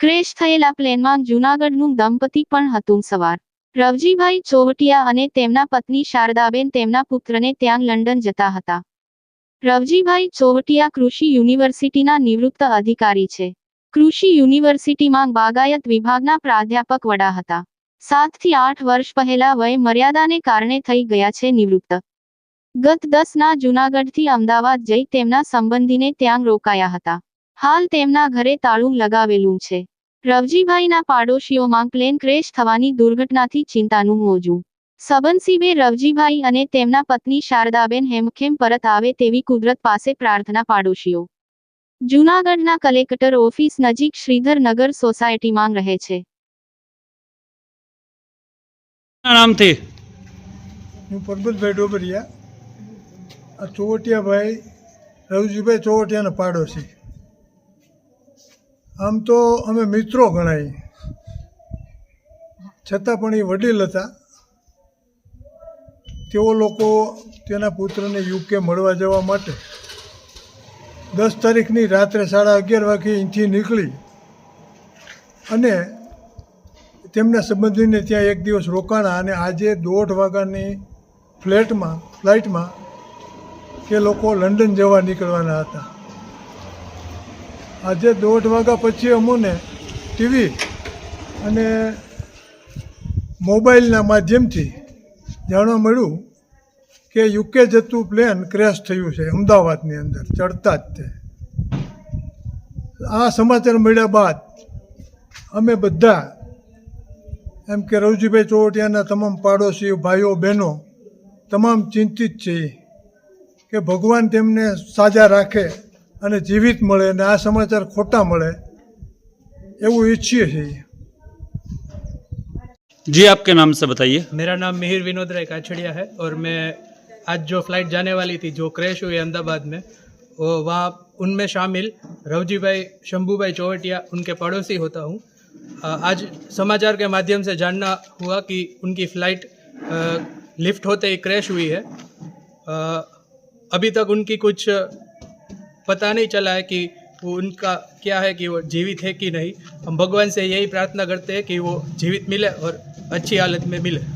Crash થયેલા પ્લેનમાં જૂનાગઢનું દંપતી પણ હતું સવાર. રવજીભાઈ ચોવટિયા અને તેમના પત્ની શારદાબેન તેમના પુત્રને ત્યાં લંડન જતા હતા. રવજીભાઈ ચોવટિયા કૃષિ યુનિવર્સિટીના નિવૃત્ત અધિકારી છે. કૃષિ યુનિવર્સિટીમાં બાગાયત વિભાગના પ્રાધ્યાપક વડા હતા. સાતથી આઠ વર્ષ પહેલા વય મર્યાદાને કારણે થઈ ગયા છે નિવૃત્ત. ગત દસના જૂનાગઢથી અમદાવાદ જઈ તેમના સંબંધીને ત્યાં રોકાયા હતા. હાલ તેમના ઘરે તાળું લગાવેલું છે. રવજીભાઈના પાડોશીઓમાં પ્લેન ક્રેશ થવાની દુર્ઘટનાથી ચિંતાનું મોજું. સબનસીબે રવજીભાઈ અને તેમના પત્ની શારદાબેન હેમખેમ પરત આવે તેવી કુદરત પાસે પ્રાર્થના પાડોશીઓ. જૂનાગઢના કલેક્ટર ઓફિસ નજીક શ્રીધર નગર સોસાયટીમાં રહે છે. નામથી? હું પરબતભાઈ ડોબરિયા. આ ચોવટિયાભાઈ રવજીભાઈ ચોવટિયાના પાડોશી. આમ તો અમે મિત્રો ગણાય. છતાં પણ એ વડીલ હતા. તેઓ લોકો તેના પુત્રને યુકે મળવા જવા માટે દસ તારીખની રાત્રે સાડા અગિયાર વાગે અહીંથી નીકળી અને તેમના સંબંધીને ત્યાં એક દિવસ રોકાણા અને આજે દોઢ વાગ્યાની ફ્લેટમાં, ફ્લાઇટમાં કે લોકો લંડન જવા નીકળવાના હતા. આજે દોઢ વાગ્યા પછી અમોને ટીવી અને મોબાઈલના માધ્યમથી જાણવા મળ્યું કે યુકે જતું પ્લેન ક્રેશ થયું છે અમદાવાદની અંદર, ચડતા જ તે. આ સમાચાર મળ્યા બાદ અમે બધા, એમ કે રવજીભાઈ ચોવટિયાના તમામ પાડોશીઓ ભાઈઓ, બહેનો, તમામ ચિંતિત છે કે ભગવાન તેમને સાજા રાખે અને જીવિત મળે અને આ સમાચાર ખોટા મળે એવું ઈચ્છીએ છીએ जी आपके नाम से बताइए मेरा नाम मिहिर विनोद राय काछड़िया है और मैं आज जो फ्लाइट जाने वाली थी जो क्रैश हुई अहमदाबाद में वो वहाँ उनमें शामिल रवजी भाई शंभू भाई चौवटिया उनके पड़ोसी होता हूँ अ, आज समाचार के माध्यम से जानना हुआ कि उनकी फ़्लाइट अ, लिफ्ट होते ही क्रैश हुई है अ, अभी तक उनकी कुछ पता नहीं चला है कि वो उनका क्या है कि वो जीवित है कि नहीं हम भगवान से यही प्रार्थना करते हैं कि वो जीवित मिले और अच्छी हालत में मिले